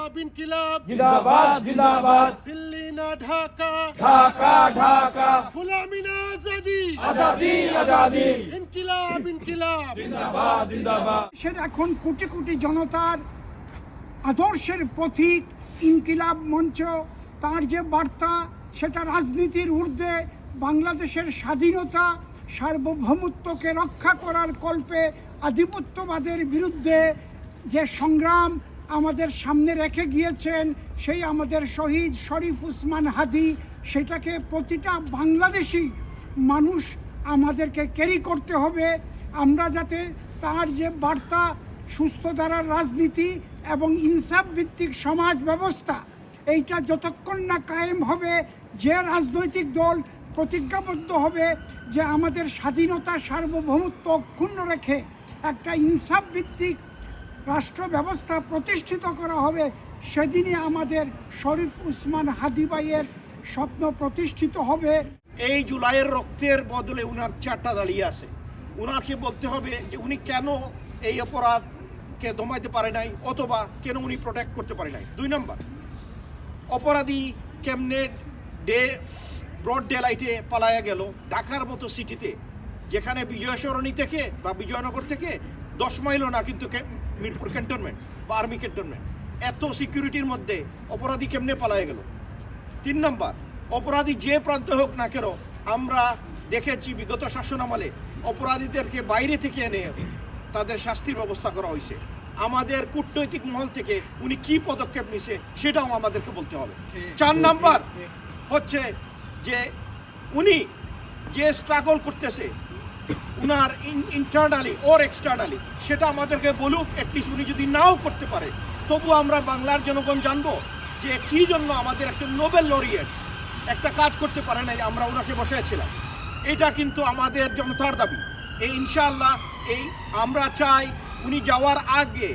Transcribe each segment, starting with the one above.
ইনকিলাব ইনকিলাব। জিন্দাবাদ জিন্দাবাদ। দিল্লি না ঢাকা। ঢাকা ঢাকা। গোলামি না আজাদি। আজাদি আজাদি। ইনকিলাব ইনকিলাব। জিন্দাবাদ জিন্দাবাদ। দেশের এখন কোটি কোটি জনতার আদর্শের প্রতীক ইনকিলাব মঞ্চ। তার যে বার্তা সেটা রাজনীতির ঊর্ধ্বে বাংলাদেশের স্বাধীনতা সার্বভৌমত্বকে রক্ষা করার কল্পে আধিপত্যবাদের বিরুদ্ধে যে সংগ্রাম আমাদের সামনে রেখে গিয়েছেন সেই আমাদের শহীদ শরীফ উসমান হাদি। সেটাকে প্রতিটা বাংলাদেশি মানুষ আমাদেরকে ক্যারি করতে হবে। আমরা যাতে তার যে বার্তা সুস্থ ধারার রাজনীতি এবং ইনসাফ ভিত্তিক সমাজ ব্যবস্থা, এইটা যতক্ষণ না কায়েম হবে, যে রাজনৈতিক দল প্রতিজ্ঞাবদ্ধ হবে, যে আমাদের স্বাধীনতা সার্বভৌমত্ব অক্ষুণ্ণ রেখে একটা ইনসাফ ভিত্তিক রাষ্ট্র ব্যবস্থা প্রতিষ্ঠিত করা হবে, সেদিনই আমাদের শরীফ উসমান হাদিবাইয়ের স্বপ্ন প্রতিষ্ঠিত হবে। এই জুলাইয়ের রক্তের বদলে উনার চারটা দাঁড়িয়ে আছে। উনাকে বলতে হবে যে উনি কেন এই অপরাধকে দমাইতে পারে নাই, অথবা কেন উনি প্রোটেক্ট করতে পারে নাই। দুই নম্বর, অপরাধী কেমনে ডে ব্রড ডে লাইটে পালায়া গেল? ঢাকার মতো সিটিতে যেখানে বিজয় সরণি থেকে বা বিজয়নগর থেকে দশ মাইলও না কিন্তু মিরপুর ক্যান্টনমেন্ট বা আর্মি ক্যান্টনমেন্ট। এত সিকিউরিটির মধ্যে অপরাধী কেমনে পালায়া গেল? তিন নম্বর অপরাধী যে প্রান্তে হোক না কেন আমরা দেখেছি বিগত শাসন আমলে অপরাধীদেরকে বাইরে থেকে এনে তাদের শাস্তির ব্যবস্থা করা হয়েছে। আমাদের কূটনৈতিক মহল থেকে উনি কি পদক্ষেপ নিছে সেটাও আমাদেরকে বলতে হবে। চার নাম্বার হচ্ছে যে উনি যে স্ট্রাগল করতেছে উনার ইন্টারনালি ওর এক্সটার্নালি সেটা আমাদেরকে বলুক অ্যাটলিস্ট উনি যদি নাও করতে পারে, তবু আমরা বাংলার জনগণ জানব যে কি জন্য আমাদের একটা নোবেল লরিয়েট একটা কাজ করতে পারে নাই, আমরা ওনাকে বসাইছিলাম। এটা কিন্তু আমাদের জনতার দাবি। এই ইনশাআল্লাহ, এই আমরা চাই উনি যাওয়ার আগে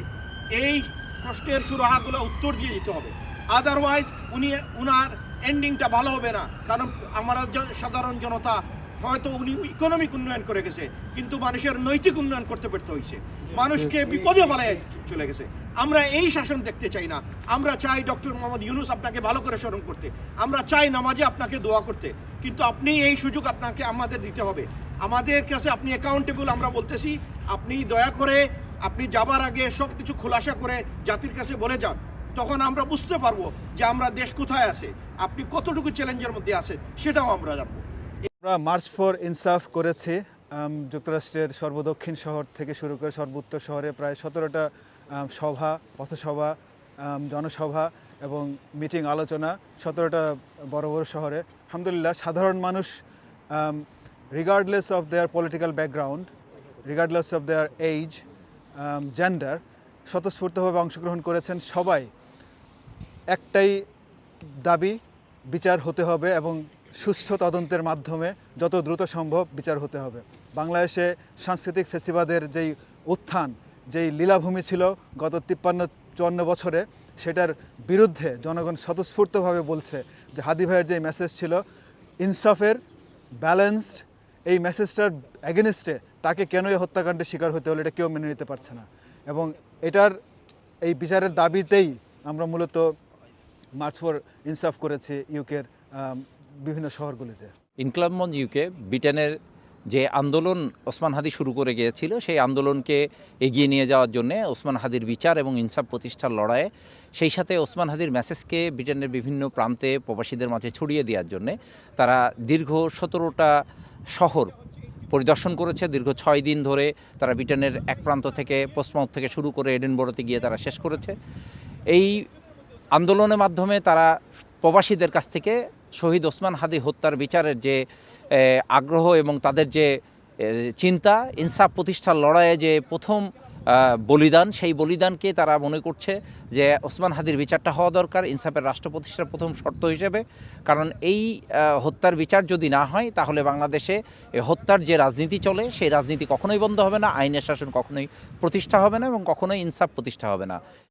এই প্রশ্নের সুরাহাগুলো উত্তর দিয়ে দিতে হবে। আদারওয়াইজ উনি, উনার এন্ডিংটা ভালো হবে না। কারণ আমরা সাধারণ জনতা হয়তো উনি ইকোনমিক উন্নয়ন করে গেছে কিন্তু মানুষের নৈতিক উন্নয়ন করতে ব্যর্থ হয়েছে। মানুষকে বিপদে বালায় চলে গেছে। আমরা এই শাসন দেখতে চাই না। আমরা চাই ডক্টর মোহাম্মদ ইউনুস আপনাকে ভালো করে স্মরণ করতে। আমরা চাই নামাজে আপনাকে দোয়া করতে। কিন্তু আপনি এই সুযোগ আপনাকে আমাদের দিতে হবে। আমাদের কাছে আপনি অ্যাকাউন্টেবল আমরা বলতেছি। আপনি দয়া করে আপনি যাবার আগে সব কিছু খোলাসা করে জাতির কাছে বলে যান। তখন আমরা বুঝতে পারব যে আমরা দেশ কোথায় আছে। আপনি কতটুকু চ্যালেঞ্জের মধ্যে আছেন সেটাও আমরা জানব। আমরা মার্চ ফর ইনসাফ করেছি যুক্তরাষ্ট্রের সর্বদক্ষিণ শহর থেকে শুরু করে সর্বোত্তর শহরে প্রায় সতেরোটা সভা, পথসভা জনসভা এবং মিটিং আলোচনা সতেরোটা বড় বড় শহরে। আলহামদুলিল্লাহ, সাধারণ মানুষ regardless of their political background regardless of their age gender স্বতঃস্ফূর্তভাবে অংশগ্রহণ করেছেন সবাই। একটাই দাবি, বিচার হতে হবে এবং সুষ্ঠু তদন্তের মাধ্যমে যত দ্রুত সম্ভব বিচার হতে হবে। বাংলাদেশে সাংস্কৃতিক ফেসিবাদের যেই উত্থান, যেই লীলাভূমি ছিল গত তিপ্পান্ন, চুয়ান্ন বছরে, সেটার বিরুদ্ধে জনগণ স্বতঃস্ফূর্তভাবে বলছে যে হাদি ভাইয়ের যে মেসেজ ছিল, ইনসাফের ব্যালেন্সড এই মেসেজটার অ্যাগেনিস্টে তাকে কেন এই হত্যাকাণ্ডের শিকার হতে হলো এটা কেউ মেনে নিতে পারছে না। এবং এটার এই বিচারের দাবিতেই আমরা মূলত মার্চ ফর ইনসাফ করেছি ইউকের বিভিন্ন শহরগুলিতে। ইনকলাব মঞ্চ ইউকে ব্রিটেনের যে আন্দোলন ওসমান হাদি শুরু করে গিয়েছিল, সেই আন্দোলনকে এগিয়ে নিয়ে যাওয়ার জন্য ওসমান হাদির বিচার এবং ইনসাফ প্রতিষ্ঠার লড়াইয়ে, সেই সাথে ওসমান হাদির মেসেজকে ব্রিটেনের বিভিন্ন প্রান্তে প্রবাসীদের মাঝে ছড়িয়ে দেওয়ার জন্য তারা দীর্ঘ সতেরোটা শহর পরিদর্শন করেছে। দীর্ঘ ছয় দিন ধরে তারা ব্রিটেনের এক প্রান্ত থেকে পোস্টমাউথ থেকে শুরু করে এডেনবরোতে গিয়ে তারা শেষ করেছে। এই আন্দোলনের মাধ্যমে তারা প্রবাসীদের কাছ থেকে শহীদ ওসমান হাদি হত্যার বিচারের যে আগ্রহ এবং তাদের যে চিন্তা, ইনসাফ প্রতিষ্ঠার লড়াইয়ে যে প্রথম বলিদান, সেই বলিদানকে তারা মনে করছে যে, ওসমান হাদির বিচারটা হওয়া দরকার, ইনসাফের রাষ্ট্র প্রতিষ্ঠার প্রথম শর্ত হিসেবে। কারণ এই হত্যার বিচার যদি না হয়, তাহলে বাংলাদেশে হত্যার যে রাজনীতি চলে, সেই রাজনীতি কখনোই বন্ধ হবে না, আইনের শাসন কখনোই প্রতিষ্ঠা হবে না এবং কখনোই ইনসাফ প্রতিষ্ঠা হবে না।